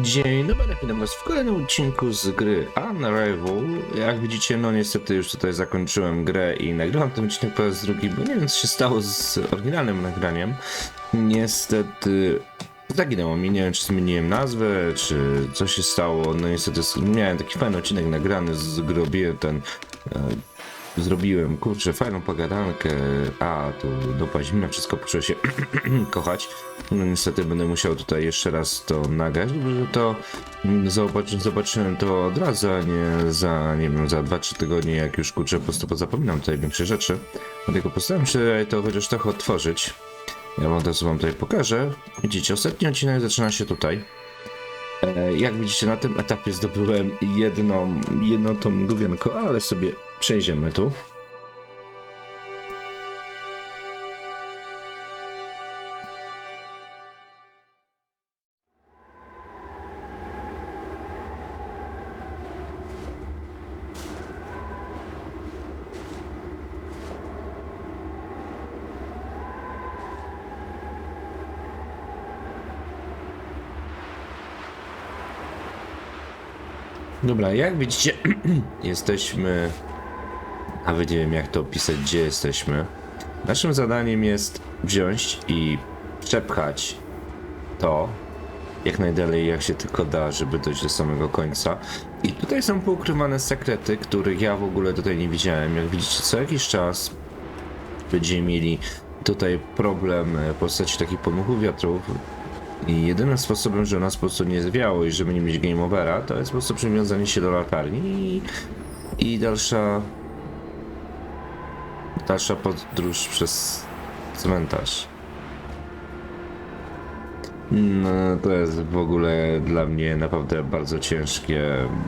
Dzień dobry, witam was w kolejnym odcinku z gry Unravel. Jak widzicie, no niestety już tutaj zakończyłem grę i nagrałem ten odcinek po raz drugi, bo nie wiem co się stało z oryginalnym nagraniem. Niestety zaginęło mi, nie wiem czy zmieniłem nazwę, czy co się stało. No niestety miałem taki fajny odcinek nagrany, zrobiłem ten... Zrobiłem, kurczę, fajną pogadankę, a tu do paźmina wszystko poczęło się kochać. No niestety będę musiał tutaj jeszcze raz to nagrać, że to mm, zobaczy, zobaczyłem to od razu, a nie za, nie wiem, za 2-3 tygodnie, jak już kurczę, po prostu zapominam tutaj większe rzeczy. Dlatego postaram się to chociaż trochę otworzyć. Ja wam teraz wam tutaj pokażę. Widzicie, ostatni odcinek zaczyna się tutaj. E, Jak widzicie, na tym etapie zdobyłem jedną, jedną tą główienko, ale sobie przejdziemy tu. Dobra, jak widzicie, jesteśmy. Nawet nie wiem, jak to opisać, gdzie jesteśmy. Naszym zadaniem jest wziąć i przepchać to jak najdalej, jak się tylko da, żeby dojść do samego końca. I tutaj są poukrywane sekrety, których ja w ogóle tutaj nie widziałem. Jak widzicie, co jakiś czas będziemy mieli tutaj problem e, w postaci takich pomychów wiatrów, i jedynym sposobem, żeby nas po prostu nie zwiało i żeby nie mieć game overa, to jest po prostu przywiązanie się do latarni i, i dalsza dalsza podróż przez cmentarz. No, to jest w ogóle dla mnie naprawdę bardzo ciężkie,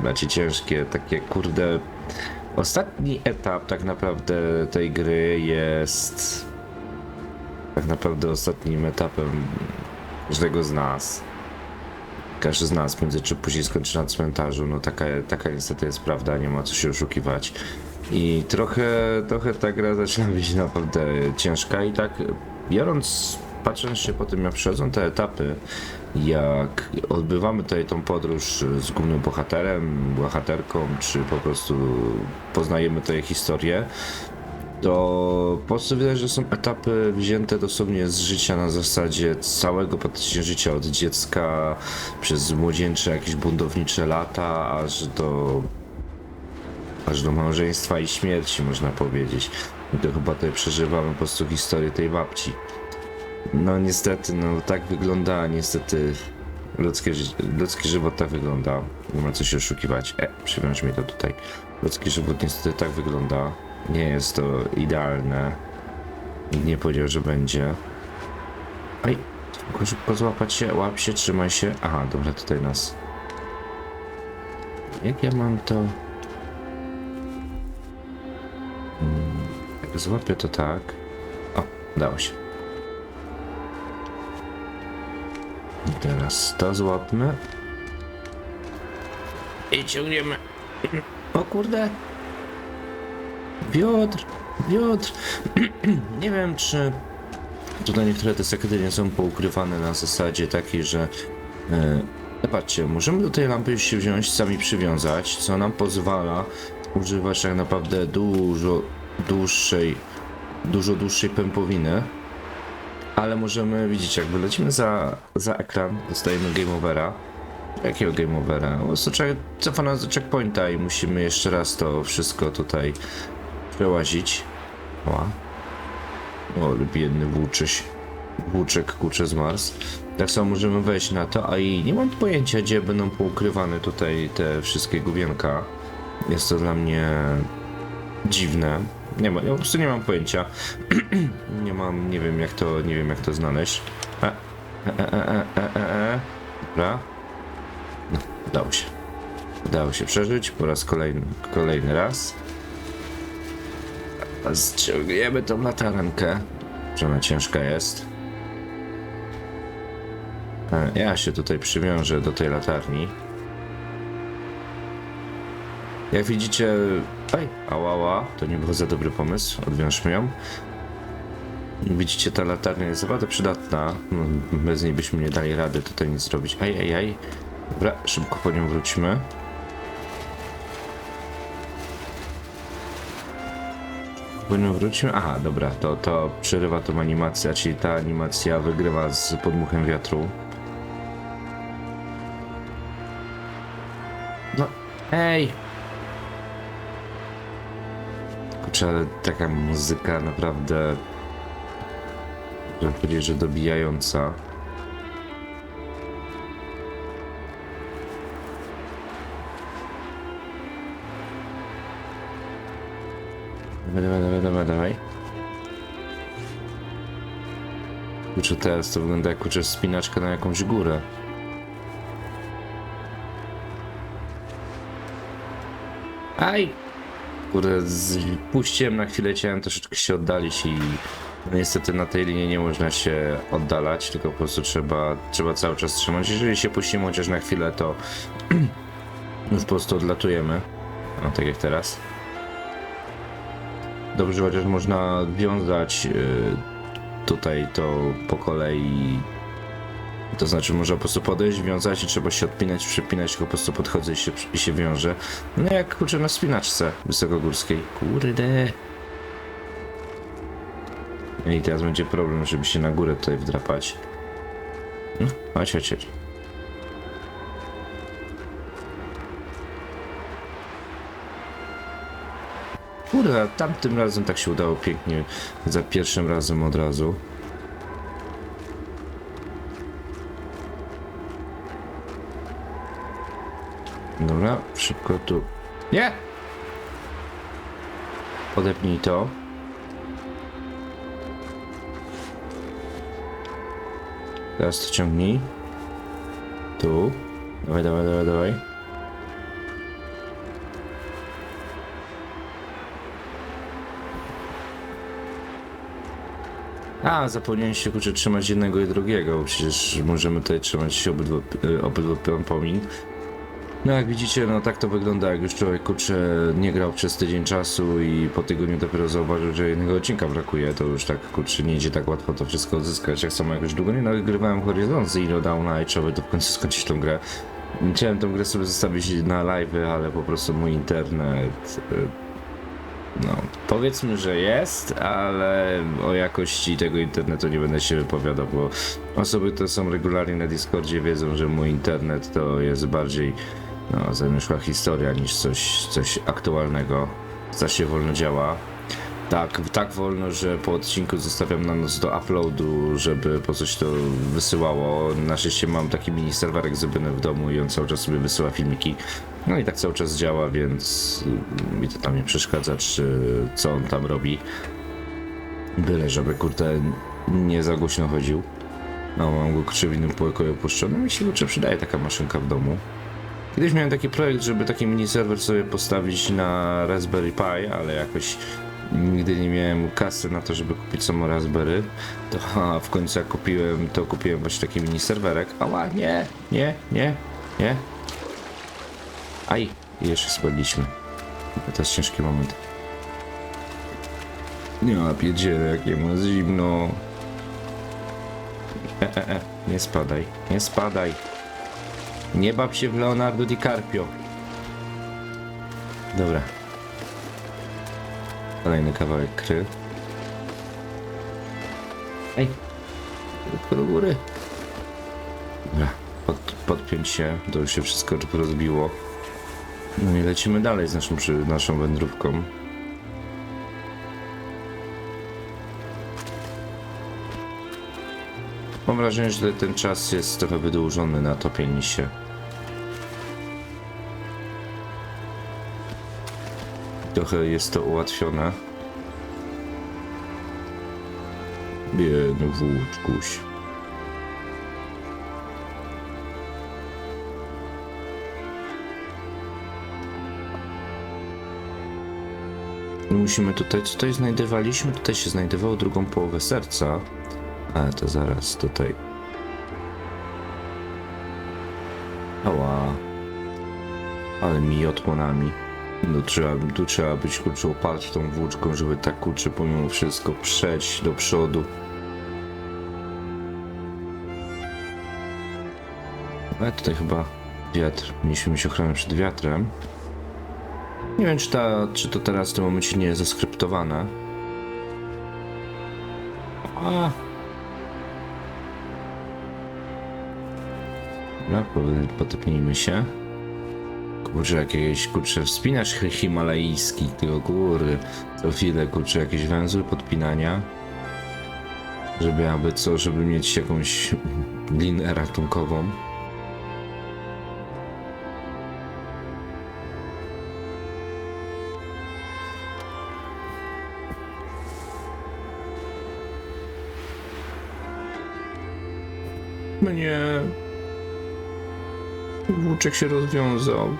znaczy ciężkie, takie kurde... Ostatni etap tak naprawdę tej gry jest tak naprawdę ostatnim etapem każdego z nas. Każdy z nas prędzej czy później skończy na cmentarzu. No taka, taka niestety jest prawda, nie ma co się oszukiwać. I trochę, trochę ta gra zaczyna być naprawdę ciężka i tak biorąc, patrząc się po tym jak przechodzą te etapy, jak odbywamy tutaj tą podróż z głównym bohaterem, bohaterką, czy po prostu poznajemy tutaj historię, to po prostu widać, że są etapy wzięte dosłownie z życia na zasadzie całego praktycznie życia, od dziecka przez młodzieńcze jakieś buntownicze lata, aż do aż do małżeństwa i śmierci można powiedzieć. I to chyba tutaj przeżywamy po prostu historię tej babci. No niestety, no tak wygląda, niestety ludzkie, ludzki żywot tak wygląda. Nie ma co się oszukiwać. E, przywiąż mi to tutaj. Ludzki żywot niestety tak wygląda. Nie jest to idealne. Nikt nie powiedział, że będzie. Aj, tylko szybko złapać się, łap się, trzymaj się. Aha, dobra, tutaj nas. Jak ja mam to... Mm, Jak złapię to tak. O, udało się. I teraz to złapmy. I ciągniemy. O kurde. Piotr, Piotr. nie wiem, czy tutaj niektóre te sekrety nie są poukrywane na zasadzie takiej, że e, no możemy do tej lampy już się wziąć, sami przywiązać, co nam pozwala używać tak naprawdę dużo dłuższej, dużo dłuższej pępowiny. Ale możemy, widzicie, jak wylecimy za, za ekran, dostajemy game overa. Jakiego game overa? Po czek- cofa nas do checkpointa i musimy jeszcze raz to wszystko tutaj przełazić. O, o biedny włóczyś. Włóczek kurczę z Mars. Tak samo możemy wejść na to, a i nie mam pojęcia, gdzie będą poukrywane tutaj te wszystkie główienka. Jest to dla mnie dziwne. Nie ma, ja po prostu nie mam pojęcia. nie mam, nie wiem jak to, nie wiem jak to znaleźć. E, e, e, e, e, e, e. Dobra. No, udało się. Udało się przeżyć po raz kolejny, kolejny raz. A Ściągniemy tą latarenkę, że ona ciężka jest. E, Ja się tutaj przywiążę do tej latarni. Jak widzicie... Ej, ałała, to nie był za dobry pomysł, odwiążmy ją. Widzicie, ta latarnia jest naprawdę przydatna. No, Bez niej byśmy nie dali rady tutaj nic zrobić. Aj, aj, aj. Dobra, szybko po nią wróćmy. Po nią wrócimy? Aha, dobra, to, to przerywa tą animację, czyli ta animacja wygrywa z podmuchem wiatru. No, ej! Kurczę, ale taka muzyka naprawdę... Powiedzieć, że dobijająca. Dawaj, dawaj, dawaj, dawaj. Kurczę, teraz to wygląda jak kurczę spinaczka na jakąś górę. Aj! Kurde, z... puściłem na chwilę, chciałem troszeczkę się oddalić i no niestety na tej linii nie można się oddalać, tylko po prostu trzeba, trzeba cały czas trzymać. Jeżeli się puścimy chociaż na chwilę, to już po prostu odlatujemy. No, tak jak teraz. Dobrze, chociaż można wiązać y, tutaj to po kolei. To znaczy można po prostu podejść, wiązać i trzeba się odpinać, przypinać, tylko po prostu podchodzę i się, i się wiąże. No jak kurczę na spinaczce wysokogórskiej. Kurde. I teraz będzie problem, żeby się na górę tutaj wdrapać. No, chodź, chodź, chodź. Kurde, tamtym razem tak się udało pięknie, za pierwszym razem od razu. Dobra, szybko tu. Nie! Odepnij to. Teraz to ciągnij. Tu. Dawaj, dawaj, dawaj, dawaj. A, zapomniałem się kurczę trzymać jednego i drugiego, bo przecież możemy tutaj trzymać y, obydwu pomin. No jak widzicie, no tak to wygląda, jak już człowiek kurczę nie grał przez tydzień czasu i po tygodniu dopiero zauważył, że jednego odcinka brakuje, to już tak kurczę nie idzie tak łatwo to wszystko odzyskać. Jak samo jak już długo nie nagrywałem Horizon Zero Dawna i trzeba to w końcu skończyć tą grę. Chciałem tą grę sobie zostawić na live, ale po prostu mój internet y, no, powiedzmy, że jest, ale o jakości tego internetu nie będę się wypowiadał, bo osoby, które są regularnie na Discordzie wiedzą, że mój internet to jest bardziej no, historia niż coś, coś aktualnego. Strasznie wolno działa. Tak, tak wolno, że po odcinku zostawiam na noc do uploadu, żeby po coś to wysyłało. Na szczęście mam taki mini serwerek zrobiony w domu i on cały czas sobie wysyła filmiki. No i tak cały czas działa, więc y, mi to tam nie przeszkadza, czy co on tam robi. Byle, żeby kurde nie za głośno chodził. No, mam go w innym pokoju opuszczony. Mi się kurczę przydaje taka maszynka w domu. Kiedyś miałem taki projekt, żeby taki mini serwer sobie postawić na Raspberry Pi, ale jakoś nigdy nie miałem kasy na to, żeby kupić samo Raspberry. To w końcu jak kupiłem, to kupiłem właśnie taki mini serwerek. Ała, nie, nie, nie, nie. Aj, jeszcze spadliśmy. To jest ciężki moment. Nie ma pierdziele, jakie jest zimno. E, e, e, nie spadaj, nie spadaj. Nie baw się w Leonardo DiCaprio. Dobra. Kolejny kawałek kry. Ej. Tylko do góry. Dobra. Pod, podpiąć się. To już się wszystko rozbiło. No i lecimy dalej z naszą, naszą wędrówką. Mam wrażenie, że ten czas jest trochę wydłużony na topienie się. Trochę jest to ułatwione. Biedny włóczkuś. I Musimy tutaj, tutaj znajdowaliśmy? Tutaj się znajdowało drugą połowę serca. A, to zaraz tutaj. Ała. Ale mi. No trzeba, tu trzeba być kurczę opatrzą włóczką, żeby tak kurczę pomimo wszystko przejść do przodu. Ale tutaj chyba Wiatr. Mieliśmy mieć ochronę przed wiatrem. Nie wiem, czy, ta, czy to teraz w tym momencie nie jest zaskryptowane. A. Dobra, potepnijmy się. Kurczę, jakieś, kurczę, wspinacz hi- himalajski, tylko góry. Co chwilę, kurczę, jakieś węzły podpinania. Żeby aby co, żeby mieć jakąś linę ratunkową. Mnie... Włóczek się rozwiązał.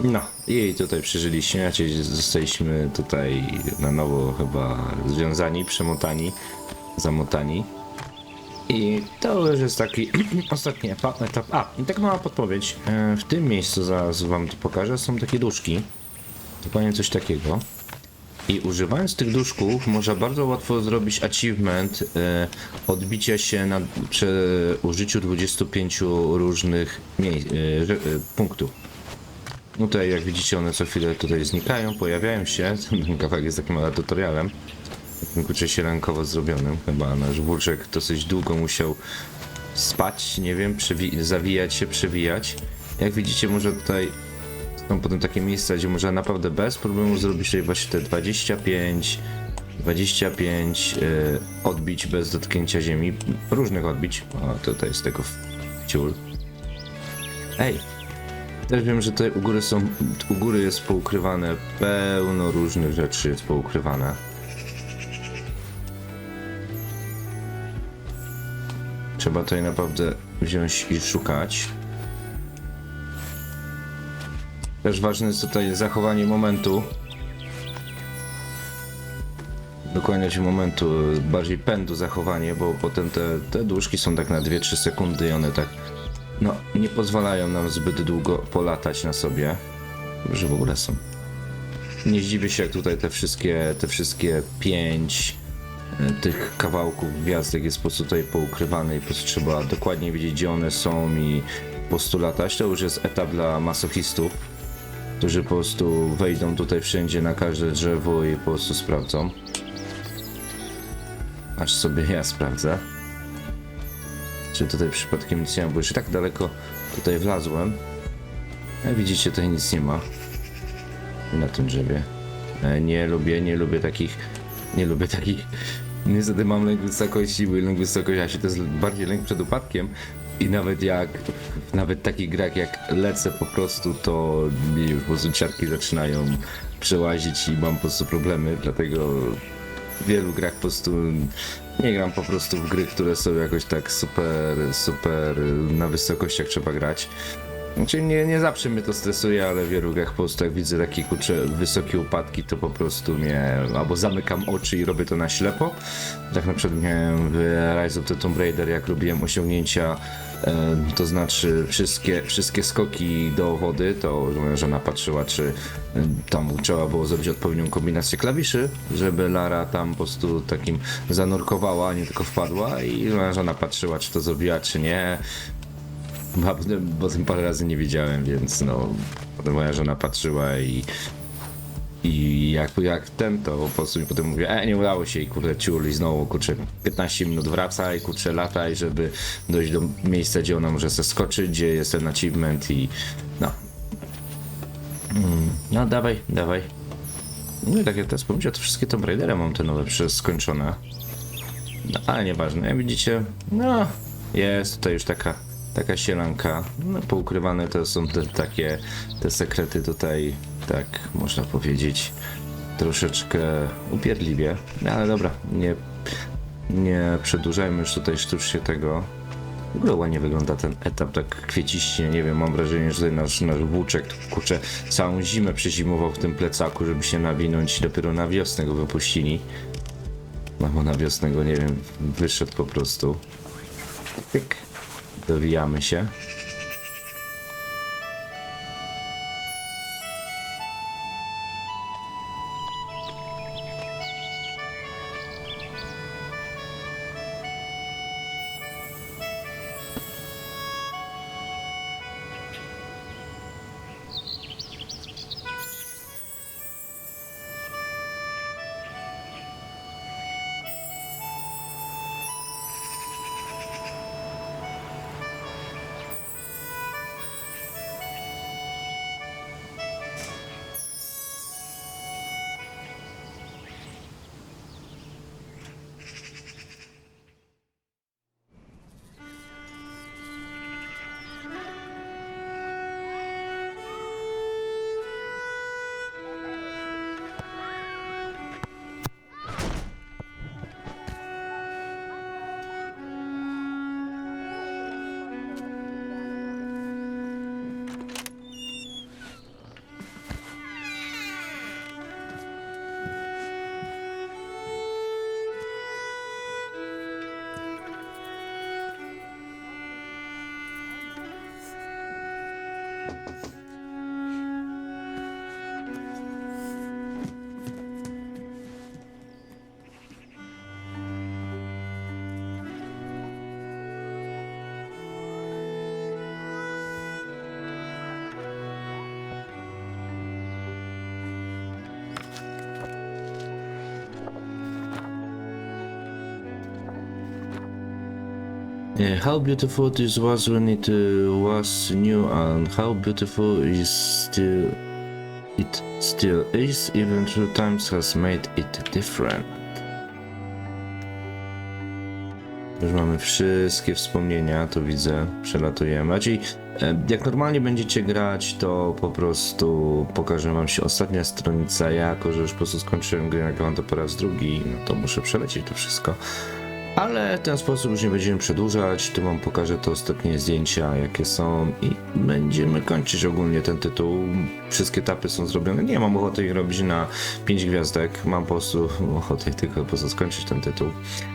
No, i tutaj przeżyliśmy, znaczy zostaliśmy tutaj na nowo chyba związani, przemotani, zamotani. I to już jest taki ostatni etap. A, i tak mała podpowiedź. E, W tym miejscu, zaraz wam to pokażę, są takie duszki. Dokładnie coś takiego. I używając tych duszków można bardzo łatwo zrobić achievement e, odbicia się na, przy użyciu 25 różnych e, punktów. No tutaj jak widzicie one co chwilę tutaj znikają, pojawiają się. Ten kawałek jest takim ale tutorialem. Takim się rękowo zrobionym. Chyba nasz włóczek dosyć długo musiał spać, nie wiem, zawijać się, przewijać. Jak widzicie może tutaj są potem takie miejsca, gdzie można naprawdę bez problemu zrobić tutaj właśnie te 25 25 y, odbić bez dotknięcia ziemi, różnych odbić. O, tutaj jest tego ciul. Ej, też wiem, że tutaj u góry są, u góry jest poukrywane, pełno różnych rzeczy jest poukrywane. Trzeba tutaj naprawdę wziąć i szukać. Też ważne jest tutaj zachowanie momentu. Dokładnie się momentu, bardziej pędu zachowanie, bo potem te, te dłużki są tak na 2-3 sekundy i one tak no, nie pozwalają nam zbyt długo polatać na sobie, że w ogóle są. Nie zdziwię się, jak tutaj te wszystkie, te wszystkie pięć e, tych kawałków gwiazdek jest po prostu tutaj poukrywane i po prostu trzeba dokładnie wiedzieć, gdzie one są i po prostu latać. To już jest etap dla masochistów, którzy po prostu wejdą tutaj wszędzie na każde drzewo i po prostu sprawdzą. Aż sobie ja sprawdzę. Czy tutaj przypadkiem nic nie ma, bo już tak daleko tutaj wlazłem. Jak widzicie, tutaj nic nie ma. Na tym drzewie. E, Nie lubię, nie lubię takich, nie lubię takich. Niestety mam lęk wysokości, bo lęk wysokości, to jest bardziej lęk przed upadkiem. I nawet jak, nawet w takich grach jak lecę po prostu, to mi już po prostu ciarki zaczynają przełazić i mam po prostu problemy, dlatego w wielu grach po prostu nie gram po prostu w gry, które są jakoś tak super, super na wysokościach trzeba grać. Znaczy nie, nie zawsze mnie to stresuje, ale w wielu grach po prostu jak widzę takie kurcze wysokie upadki, to po prostu mnie albo zamykam oczy i robię to na ślepo. Tak na przykład miałem w Rise of the Tomb Raider, jak robiłem osiągnięcia, to znaczy wszystkie, wszystkie skoki do wody, to moja żona patrzyła, czy tam trzeba było zrobić odpowiednią kombinację klawiszy, żeby Lara tam po prostu takim zanurkowała, a nie tylko wpadła i moja żona patrzyła, czy to zrobiła, czy nie. Bo, tym parę razy nie wiedziałem, więc no, moja żona patrzyła i i jak, jak ten, to po prostu mi potem mówię, e, nie udało się i kurde ciul i znowu, kurczę, 15 minut wracaj, kurczę, lataj, żeby dojść do miejsca, gdzie ona może zeskoczyć, gdzie jest ten achievement i no. Mm, no, dawaj, dawaj. No i tak jak teraz powiedział, to wszystkie Tomb Raidery mam te nowe skończone. No, ale nieważne, jak widzicie, no, jest tutaj już taka, taka sielanka. No, poukrywane to są te takie, te sekrety tutaj, tak można powiedzieć. troszeczkę upierdliwie, no ale dobra, nie, nie przedłużajmy już tutaj sztucznie tego. W ogóle ładnie wygląda ten etap, tak kwieciście, nie wiem, mam wrażenie, że tutaj nasz, nasz tu, kurczę, całą zimę przezimował w tym plecaku, żeby się nawinąć dopiero na wiosnę go wypuścili. No bo na wiosnę go, nie wiem, wyszedł po prostu. Dowijamy się. How beautiful this was when it uh, was new, and how beautiful is still it still is, even through times has made it different. Już mamy wszystkie wspomnienia, to widzę, przelatujemy. Znaczy, e, jak normalnie będziecie grać, to po prostu pokażę wam się ostatnia stronica. Ja, jako że już po prostu skończyłem grę, nagrywam to po raz drugi, no to muszę przelecieć to wszystko. Ale w ten sposób już nie będziemy przedłużać. Tu wam pokażę te ostatnie zdjęcia, jakie są i będziemy kończyć ogólnie ten tytuł. Wszystkie etapy są zrobione. Nie mam ochoty ich robić na 5 gwiazdek. Mam po prostu ochotę tylko po skończyć ten tytuł.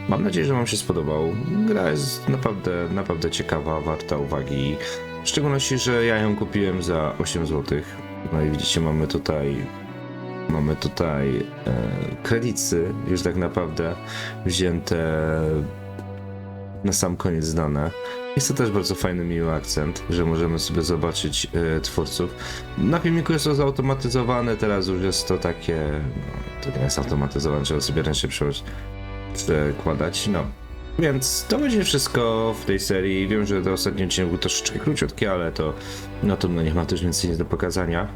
Mam nadzieję, że wam się spodobał. Gra jest naprawdę, naprawdę ciekawa, warta uwagi. W szczególności, że ja ją kupiłem za 8 zł. No i widzicie, mamy tutaj Mamy tutaj e, kredyty już tak naprawdę wzięte na sam koniec dane. Jest to też bardzo fajny, miły akcent, że możemy sobie zobaczyć e, twórców. Na filmiku jest to zautomatyzowane, teraz już jest to takie. No, to nie jest automatyzowane, trzeba sobie ręcznie przekładać. No. Więc to będzie wszystko w tej serii. Wiem, że to ostatni odcinek był troszeczkę króciutki, ale to no to no nie ma też więcej do pokazania.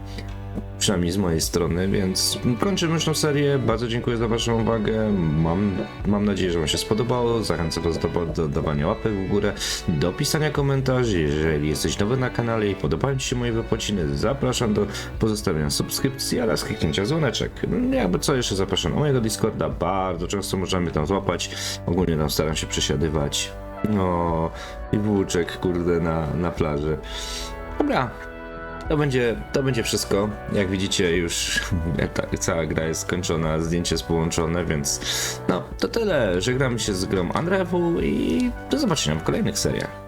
Przynajmniej z mojej strony, więc kończymy już tą serię. Bardzo dziękuję za Waszą uwagę. Mam, mam nadzieję, że Wam się spodobało. Zachęcam Was do, do dawania łapek w górę, do pisania komentarzy. Jeżeli jesteś nowy na kanale i podobają Ci się moje wypociny, zapraszam do pozostawienia subskrypcji oraz kliknięcia dzwoneczek. Jakby co, jeszcze zapraszam na mojego Discorda. Bardzo często możemy tam złapać. Ogólnie tam staram się przesiadywać. No i włóczek, kurde, na, na plaży. Dobra, to będzie, to będzie wszystko. Jak widzicie, już ta, cała gra jest skończona, zdjęcie jest połączone, więc no to tyle. Żegnamy się z grą Unravel i do zobaczenia w kolejnych seriach.